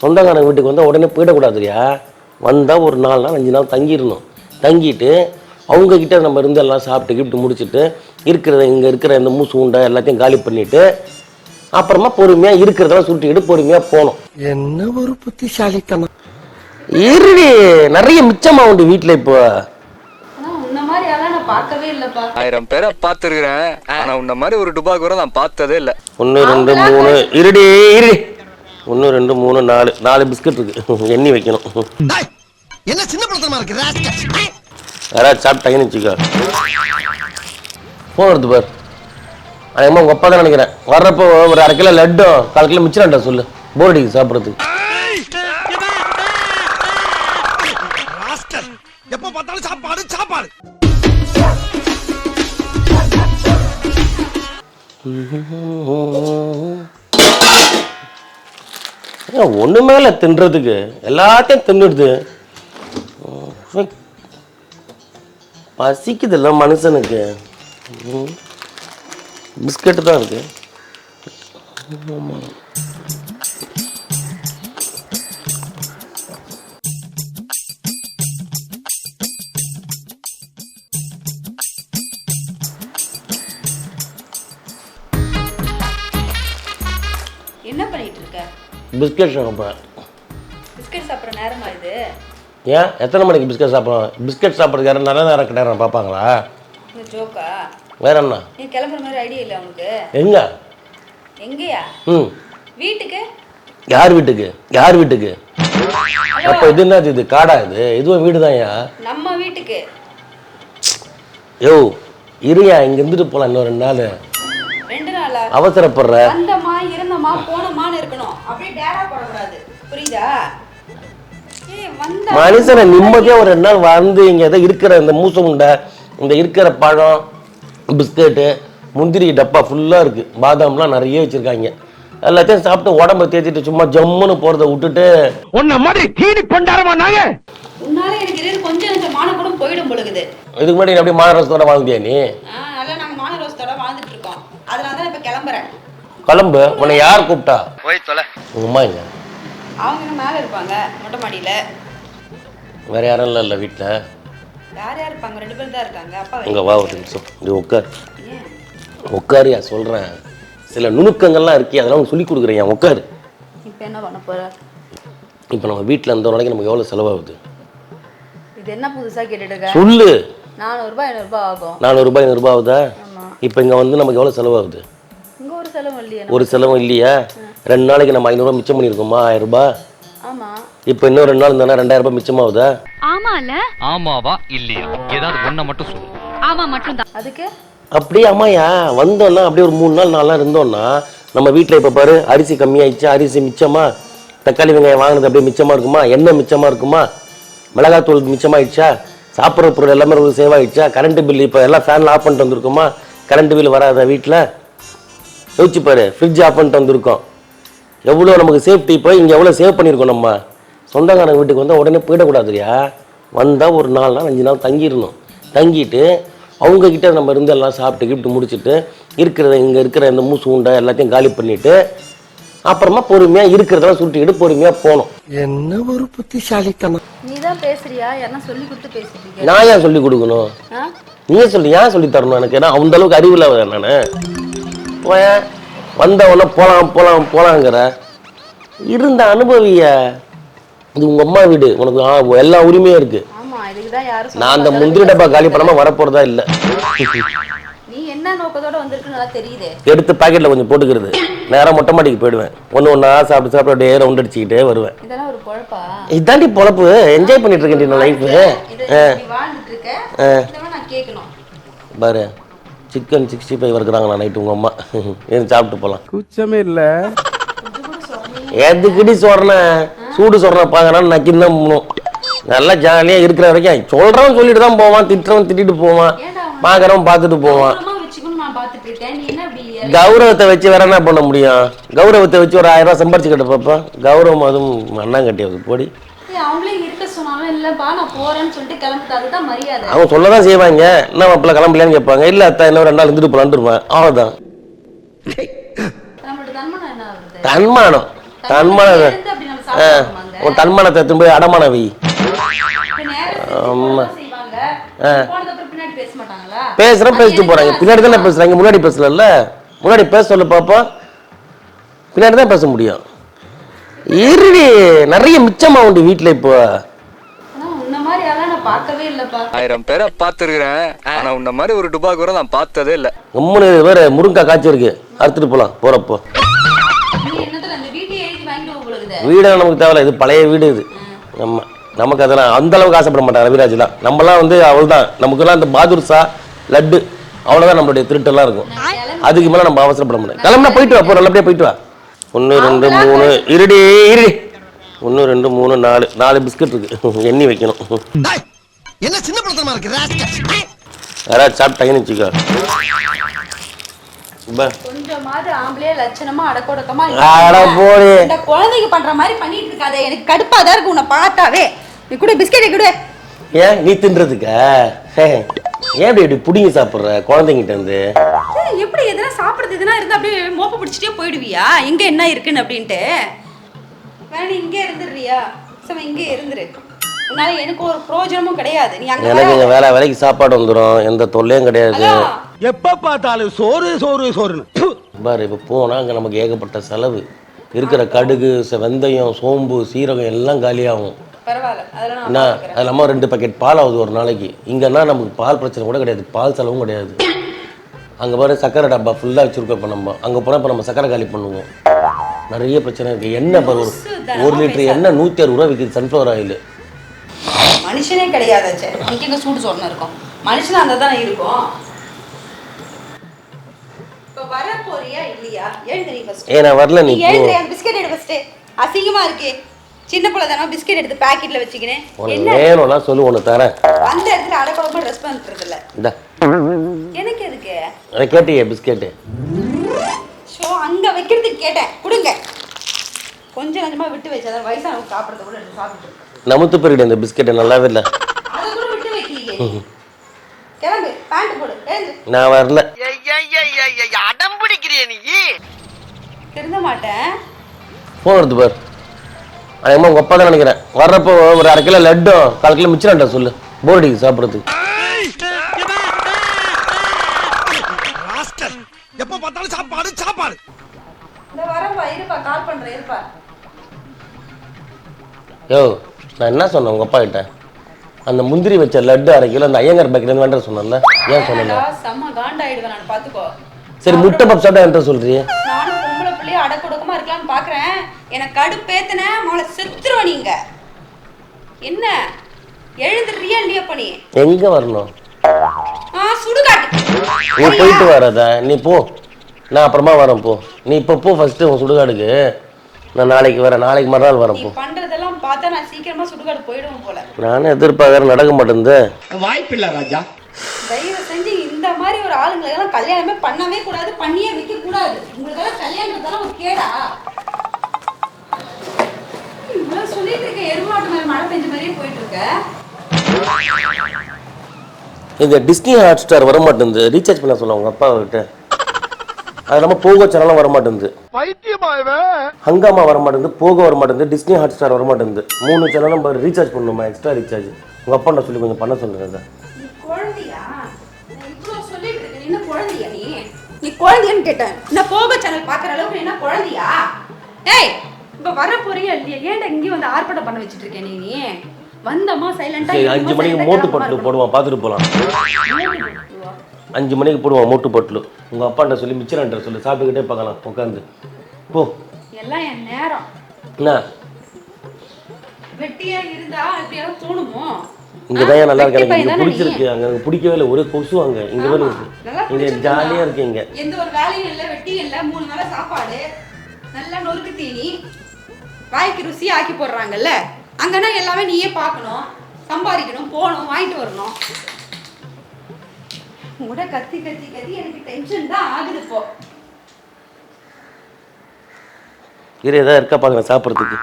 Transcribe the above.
சொந்தக்காரங்க வீட்டுக்கு வந்தால் உடனே போயிடக்கூடாதுயா வந்தால் ஒரு நாலு நாள் அஞ்சு நாள் தங்கிடணும். தங்கிட்டு அவங்க கிட்ட நம்ம இருந்து எல்லாம் சாப்பிட்டு கிப்ட்டு முடிச்சுட்டு இருக்கிறத இங்கே இருக்கிற இந்த மூசு உண்டை எல்லாத்தையும் காலி பண்ணிட்டு அப்புறமா பொறுமையாக இருக்கிறதெல்லாம் சுருட்டிக்கிட்டு பொறுமையாக போகணும். என்ன ஒரு புத்திசாலித்தனம். இருடி நிறைய மிச்சமா உண்டு வீட்டில் இப்போ. ஆயிரம் பேரை பார்த்துருக்கிறேன். ஆனா உன்ன மாதிரி ஒரு டுபா கூட நான் பார்த்ததே இல்ல. ஒன்று ரெண்டு மூணு இருடி இரு ஒன்று ரெண்டு மூணு நாலு. நாலு பிஸ்கட் இருக்கு. எண்ணி வைக்கணும். என்ன சின்ன படத்தனமா இருக்கு. யாராவது சாப்பிட்டாங்கன்னு வச்சுக்கோ ஃபோன் எடுத்து பார். அதேமா உங்கள் அப்பா தான் நினைக்கிறேன். வர்றப்போ ஒரு அரை கிலோ லட்டும் கால் கிலோ மிச்சம்டா சொல்லு. போர் அடிக்குது சாப்பிட்றதுக்கு. ராஸ்கல். எப்ப பார்த்தாலும் சாப்பாடு சாப்பாடு. ஒன்று மேலே தின்றதுக்கு எல்லாத்தையும் தின்னுடுது. பசிக்குது பசிக்குதுல்ல மனுஷனுக்கு. பிஸ்கட்டு தான் இருக்கு. ஆமாம் பிஸ்கட் சாப்பிட்றேன் பிஸ்கட் சாப்பிட்ற நேரமா இது? ஏன்? எத்தனை மணிக்கு பிஸ்கட் சாப்பிடுவோம் பிஸ்கட் சாப்பிட்றதுக்கு யாரும் நல்ல நேரம் நேரம் பார்ப்பாங்களா? ஜோக்கா? வேற என்ன? நீ கிளம்புற மாதிரி ஐடியா இல்லை உனக்கு? எங்க? எங்கேயா? ம். வீட்டுக்கு? யார் வீட்டுக்கு? யார் வீட்டுக்கு? அப்போ இது என்னது? இது காடா இது? இதுவும் வீடு தான்யா? நம்ம வீட்டுக்கு. யோ இருயா இங்க இருந்துட்டு போலாம் இன்னும் ரெண்டு நாள். ரெண்டு நாளா? அவசரப்படுற. வந்தமா இருந்தமா போனமான்னு இருக்கணும். அப்படியே டேரா போடக்கூடாது. புரியுதா? ஏய் வந்த மனுஷனை நிம்மதியா ஒரு ரெண்டு நாள் வந்து இங்க ஏதோ இருக்கிற இந்த மூச உண்டை இந்த இருக்கிற பழம் பிஸ்கட்டு முந்திரி டப்பா ஃபுல்லா இருக்கு. பாதாம்லாம் நிறைய வச்சிருக்காங்க. எல்லாத்தையும் சாப்பிட்டு உடம்ப தேய்ச்சிட்டு சும்மா ஜம்முன்னு போறத விட்டுட்டு உன்ன மாதிரி தீனி பண்டாரமா நாங்க உன்னால எனக்கு இது கொஞ்சம் கொஞ்சம் மான கூட போயிடும் பொழுகுது இதுக்கு முன்னாடி அப்படியே மாநகரத்தோட வாழ்ந்தியா நீ? நல்லா நாங்க மான வாழ்ந்துட்டு இருக்கோம். அதனால தான் இப்ப கிளம்புறேன். கிளம்பு. உன்னை யார் கூப்பிட்டா? போய் தொலை. உங்க அம்மா எங்க அவங்க இன்னும் மேல இருப்பாங்க. மொட்டை மாடியில. வேற யாரும் இல்லை இல்லை வீட்டில் யார் யார் இருப்பாங்க? ரெண்டு பேரும் தான் இருக்காங்க. அப்பா இங்க வா ஒரு நிமிஷம். இங்க உட்கார் உட்காரியா சொல்றேன். சில நுணுக்கங்கள்லாம் இருக்கே அதெல்லாம் உனக்கு சொல்லி கொடுக்குறேன். உட்காரு இப்போ என்ன பண்ண போற? இப்போ நம்ம வீட்டில் இருந்த நாளைக்கு நமக்கு எவ்வளோ செலவாகுது? இது என்ன புதுசா கேட்டுட்டு இருக்க சொல்லு. நானூறுபா ஐநூறுபா ஆகும். நானூறுபா ஐநூறுபா ஆகுதா? இப்போ இங்கே வந்து நமக்கு எவ்வளோ செலவாகுது? ஒரு செலவு இல்லையா ஒரு செலவும் இல்லையா? ரெண்டு நாளைக்கு நம்ம ஐநூறுரூவா மிச்சம் பண்ணியிருக்கோமா? ஆயிரம் ரூபாய் ஆமா. இப்போ இன்னும் ரெண்டு நாள் இருந்தானா ரெண்டாயிரம் ரூபாய் மிச்சமாகுதா? ஆமாவா? இல்லையா? ஏதாவது ஒன்ன மட்டும் சொல்லு. அதுக்கு? அப்படியே அம்மாயா வந்தோன்னா அப்படியே ஒரு மூணு நாள் நாலு நாள் இருந்தோம்னா நம்ம வீட்டில் இப்போ பாரு அரிசி கம்மியாயிடுச்சா அரிசி மிச்சமா? தக்காளி வெங்காயம் வாங்கினது அப்படியே மிச்சமாக இருக்குமா? எண்ணெய் மிச்சமாக இருக்குமா? மிளகாத்தூள் மிச்சமாயிடுச்சா? சாப்பிட்ற பொருள் எல்லாமே ஒரு சேவ் ஆயிடுச்சா கரண்ட் பில் இப்போ எல்லாம் ஃபேனில் ஆஃப் பண்ணிட்டு வந்திருக்குமா? கரண்ட் பில் வராத வீட்டில் யோசிச்சு பாரு ஃப்ரிட்ஜ் ஆஃப் பண்ணிட்டு வந்திருக்கோம். எவ்வளோ நமக்கு சேஃப்டி இப்போ இங்கே எவ்வளோ சேவ் பண்ணியிருக்கோம் நம்ம? சொந்தக்காரங்க வீட்டுக்கு வந்தால் உடனே போயிடக்கூடாதுயா வந்தால் ஒரு நாலு நாள் அஞ்சு நாள் தங்கிடணும். தங்கிட்டு அவங்க கிட்ட நம்ம இருந்து எல்லாம் சாப்பிட்டு கிப்ட்டு முடிச்சுட்டு இருக்கிறத இங்கே இருக்கிற இந்த மூசு உண்டை எல்லாத்தையும் காலி பண்ணிட்டு அப்புறமா பொறுமையாக இருக்கிறதெல்லாம் சுருட்டிக்கிட்டு பொறுமையாக போகணும். என்ன ஒரு புத்திசாலித்தனம். நீ தான் பேசுறியா? யாரா சொல்லி கொடுத்து இருக்க நான் ஏன் சொல்லி கொடுக்கணும்? நீயே சொல்லி ஏன் சொல்லி தரணும் எனக்கு? ஏன்னா அந்த அளவுக்கு அறிவில் நான். போயேன். வந்தவொடனே போகலாம் போகலாம் போகலாங்கிற இருந்த அனுபவிய இது உங்கள் அம்மா வீடு உனக்கு எல்லா உரிமையும் இருக்குது நான் அந்த முந்திரி டப்பா காலி பண்ணாமல் வரப்போகிறதா இல்லை. எடுத்து பாக்கெட்டில் கொஞ்சம் போட்டுக்கிறது. நேராக மொட்டை மாடிக்கு போயிடுவேன். ஒன்று ஒன்றா சாப்பிட்டு சாப்பிட்டு அப்படியே ரவுண்ட் அடிச்சுக்கிட்டே வருவேன். இதாண்டி பொழப்பு. என்ஜாய் பண்ணிட்டு இருக்கேன் லைஃபு பாரு. சிக்கன் சிக்ஸ்டி ஃபைவ் இருக்கிறாங்களா நைட்டு உங்கள் அம்மா? ஏன் சாப்பிட்டு போகலாம் குச்சமே இல்ல. எதுக்குடி சொல்றேன் சூடு சொல்றேன் பார்க்கறான்னு நக்கின்னு தான் போகணும். நல்லா ஜாலியாக இருக்கிற வரைக்கும். சொல்கிறவன் சொல்லிட்டு தான் போவான் திட்டுறவன் திட்டிட்டு போவான் பார்க்குறவன் பார்த்துட்டு போவான். அப்புறமா வச்சுக்கணும் நான் பார்த்துட்டு இருக்கேன் நீ என்ன இப்படி கௌரவத்தை வச்சு வேற என்ன பண்ண முடியும்? கௌரவத்தை வச்சு ஒரு ஆயிரம் ரூபாய் சம்பாரிச்சுக்கிட்ட பாப்பா கௌரவம் அதுவும் அண்ணாங்கட்டியாவது போடி. இல்லப்பா நான் போறேன்னு சொல்லிட்டு கிளம்பிட்டு அதுதான் மரியாதை. அவங்க சொல்ல தான் செய்வாங்க. என்ன மாப்பிள்ள கிளம்பலையான்னு கேட்பாங்க. இல்லை அத்தா இன்னும் ரெண்டு நாள் இருந்துட்டு போலான்ட்டு இருப்பேன் நம்மளோட தன்மனம் என்ன ஆகுது? தன்மானம். தன்மானம். இருந்து அப்படி நம்ம சாப்பிடணுமா அங்க? உன் தன்மானத்தை போய் அடமான வை. ஆமா. அப்புறம் பின்னாடி பேச மாட்டாங்களா? பேசிட்டு போறாங்க. பின்னாடி தானே பேசுறாங்க. முன்னாடி பேசலல்ல? முன்னாடி பேச சொல்லு பாப்பா. பின்னாடி தான் பேச முடியும். இருடி நிறைய மிச்சமா உண்டு வீட்டுல இப்போ ஆனா உன்ன மாதிரி ஆளா நான் பார்க்கவே இல்லப்பா. ஆயிரம் பேரை பார்த்துருக்கிறேன். ஆனா உன்ன மாதிரி ஒரு டுபாக்கூரை நான் பார்த்ததே இல்ல. கம்முனு வேற முருங்கா காய்ச்சி இருக்கு அறுத்துட்டு போலாம். போறப்போ வீடு நமக்கு தேவையில்ல. இது பழைய வீடு இது. நம்ம நமக்கு அதெல்லாம் அந்த அளவுக்கு ஆசைப்பட மாட்டாங்க ரவிராஜ்லாம். நம்மலாம் வந்து அவள் தான் நமக்குலாம் இந்த பாதுர்சா லட்டு அவ்வளோதான் நம்மளுடைய திருட்டெல்லாம் இருக்கும். அதுக்கு மேலே நம்ம அவசரப்பட முடியாது. கிளம்புனா போயிட்டு வா போ. நல்லபடியா போயிட்டு வா. ஒன்று ரெண்டு மூணு. இருடி இருடி. ஒன்று ரெண்டு மூணு நாலு. நாலு பிஸ்கட் இருக்கு. எண்ணி வைக்கணும். என்ன சின்ன படத்தனமா இருக்கு. யாராவது சாப்பிட்டாங்கன்னு வச்சுக்கோ. பா கொஞ்சமாவது ஆம்பளையே லட்சணமா அடக்கொடக்கமா அட போடி. இந்த குழந்தைக்கு பண்ற மாதிரி பண்ணிட்டு இருக்காத. எனக்கு கடுப்பா தான் இருக்கு உன்னை பார்த்தாவே. நீ கூட பிஸ்கெட் கொடு. ஏன் நீ தின்றதுக்கா? ஹே, ஏன் இப்படி இப்படி புடிங்கி சாப்பிட்ற குழந்தைங்கிட்ட இருந்து? எப்படி எதனா சாப்பிடுறது எதனா இருந்தா அப்படியே மோப்ப பிடிச்சிட்டே போயிடுவியா? எங்க என்ன இருக்குன்னு அப்படின்ட்டு. வேணா நீ இங்கே இருந்துடுறியா? சம இங்கே இருந்துரு. உன்னால எனக்கு ஒரு பிரயோஜனமும் கிடையாது. நீ அங்க எனக்கு இங்க வேலை வேலைக்கு சாப்பாடு வந்துடும் எந்த தொல்லையும் கிடையாது. எப்ப பார்த்தாலும் சோறு சோறு சோறுன்னு. பாரு இப்போ போனால் அங்கே நமக்கு ஏகப்பட்ட செலவு. இருக்கிற கடுகு வெந்தயம் சோம்பு சீரகம் எல்லாம் காலியாகும். என்ன. அது இல்லாமல் ரெண்டு பாக்கெட் பால் ஆகுது ஒரு நாளைக்கு. இங்கன்னா நமக்கு பால் பிரச்சனை கூட கிடையாது. பால் செலவும் கிடையாது. அங்கே பாரு சக்கரை டப்பா ஃபுல்லாக வச்சுருக்கோம் இப்போ நம்ம. அங்கே போனால் இப்போ நம்ம சக்கரை காலி பண்ணுவோம். நிறைய பிரச்சனை இருக்குது எண்ணெய் பாரு ஒரு லிட்டர் எண்ணெய் நூற்றி அறுபது ரூபா விற்கிது சன்ஃப்ளவர் ஆயில் மனுஷனே கிடையாது இன்னைக்கு சூடு சொன்ன இருக்கும். மனுஷனா அந்த தானே இருக்கும். இப்போ வர போறியா இல்லையா? எழுந்திரி ஃபர்ஸ்ட் ஏ நான் வரல நீ அந்த பிஸ்கெட் எடு ஃபர்ஸ்ட் அசிங்கமா இருக்கே. சின்ன பிள்ளை தானே பிஸ்கெட் எடுத்து பாக்கெட்ல வச்சுக்கினேன். என்ன? வேணும்னா சொல்லு ஒன்று தரேன். அந்த இடத்துல அடக்குழம்பு பண்றது இல்ல இந்த. எனக்கு எதுக்கு? அதை கேட்டியே பிஸ்கெட்டு ஷோ அங்க வைக்கிறதுக்கு கேட்டேன். கொடுங்க. கொஞ்சம் கொஞ்சமா விட்டு வச்சாதான் வயசானவங்க சாப்பிடுறது கூட சாப்பிட்டு நமுத்து போயிடு இந்த பிஸ்கெட்டை நல்லாவே இல்லை. நான் வரல. அடம் பிடிக்கிறிய நீ? திருந்த மாட்டேன். ஃபோன் எடுத்து பார். அதேமா உங்கள் அப்பா தான் நினைக்கிறேன். வர்றப்போ ஒரு அரை கிலோ லட்டும் கால் கிலோ மிச்சம் சொல்லு. போர்டிக்கு சாப்பிட்றதுக்கு. ராஸ்கல். எப்ப பார்த்தாலும் சாப்பாடு சாப்பாடு. இந்த வரப்பா இருப்பா கால் பண்றேன் இருப்பா. யோ நான் என்ன சொன்னேன் உங்கள் அப்பா கிட்ட? அந்த முந்திரி வச்ச லட்டு அரை கிலோ அந்த ஐயங்கார் பேக்கரிலேருந்து வேண்டாம் சொன்னேன்ல. ஏன் சொன்னல வேணாடா, செம்ம காண்டாயிடுவேன் நான் பாத்துக்கோ சரி முட்டை பப் சாப்பிட்டா என்கிட்ட சொல்றியே? நானும் பொம்பளை பிள்ளைய அடக்குடக்கமா இருக்கலாம்னு பாக்குறேன் எனக்கு கடுப்பேத்தன மோளை செத்துருவோம் நீங்க. என்ன? எழுந்துடுறியா இல்லையா பண்ணி எங்கே வரணும்? ஆ சுடுகாட்டு. நீ போயிட்டு வராத? நீ போ. நான் அப்புறமா வரேன் போ. நீ இப்போ போ ஃபஸ்ட்டு உன் சுடுகாடுக்கு நான் நாளைக்கு வரேன். நாளைக்கு மறுநாள் வரேன் நீ போ. பண்றதெல்லாம் பார்த்தா நான் சீக்கிரமா சுடுகாடு போயிடுவேன் போல. நானும் எதிர்பார்க்குறேன் நடக்க மாட்டேங்குது வாய்ப்பில்லை ராஜா. தயவு செஞ்சு இந்த மாதிரி ஒரு ஆளுங்களை எல்லாம் கல்யாணமே பண்ணவே கூடாது பண்ணியே வைக்க கூடாது. உங்களுக்கு எல்லாம் கல்யாணத்தெல்லாம் ஒரு கேடா. இவ்வளவு சொல்லிட்டு இருக்க எருமாட்டு மேல மழை பெஞ்ச மாதிரியே போயிட்டு இருக்க. இந்த டிஸ்னி ஹாட் ஸ்டார் வர மாட்டேங்குது ரீசார்ஜ் பண்ண சொல்ல உங்க அப்பா கிட்ட அது இல்லாமல் போகோ சேனலும் வர மாட்டேங்குது பைத்தியமா இவன் ஹங்காமா வர மாட்டேங்குது போகோ வர மாட்டேங்குது டிஸ்னி ஹாட் ஸ்டார் வர மாட்டேங்குது மூணு சேனலும் ரீசார்ஜ் பண்ணணுமா எக்ஸ்ட்ரா ரீசார்ஜ் உங்க அப்பா சொல்லி கொஞ்சம் பண்ண சொல்லுங்க நீ குழந்தையா? நான் இவ்வளவு சொல்லிட்டு இருக்கேன் நீ? குழந்தையான்னு கேட்டேன். நான் போக சேனல் பாக்குற அளவுக்கு என்ன குழந்தையா? ஏய் இப்ப வர போறியா இல்லையா? ஏன்டா இங்கே வந்து ஆர்ப்பாட்டம் பண்ண வச்சிட்டு இருக்கேன் நீ? நீ வந்தம்மா சைலண்டா சரி அஞ்சு மணிக்கு மோட்டு பட்லு போடுவான் பார்த்துட்டு போகலாம் அஞ்சு மணிக்கு போடுவான் மோட்டு பட்லு உங்க அப்பாண்ட சொல்லி மிச்சரன்ற சொல்லி சாப்பிட்டுக்கிட்டே பார்க்கலாம் உட்காந்து போ. எல்லாம் என் நேரம். என்ன? வெட்டியா இருந்தா இப்படியெல்லாம் தோணுமோ? இங்க தான் நல்லா இருக்கு எனக்கு இங்க பிடிச்சிருக்கு. அங்க எனக்கு பிடிக்கவே இல்லை. ஒரே கொசு அங்க. இங்க வந்து இங்க பிடிச்சிருக்கு ஜாலியா தான். இருக்கீங்க எந்த ஒரு வேலையும் இல்ல வெட்டியும் இல்ல. மூணு வேளை சாப்பாடு. நல்லா நொறுக்கு தீனி வாய்க்கு ருசி ஆக்கி போடுறாங்கல்ல. அங்கன்னா எல்லாமே நீயே பார்க்கணும் சம்பாதிக்கணும் போகணும் வாங்கிட்டு வரணும். உங்கள்கிட்ட கத்தி கத்தி கத்தி எனக்கு டென்ஷன் தான் ஆகுது இப்போ. இரு ஏதாவது இருக்கா பார்க்குறேன் சாப்பிட்றதுக்கு.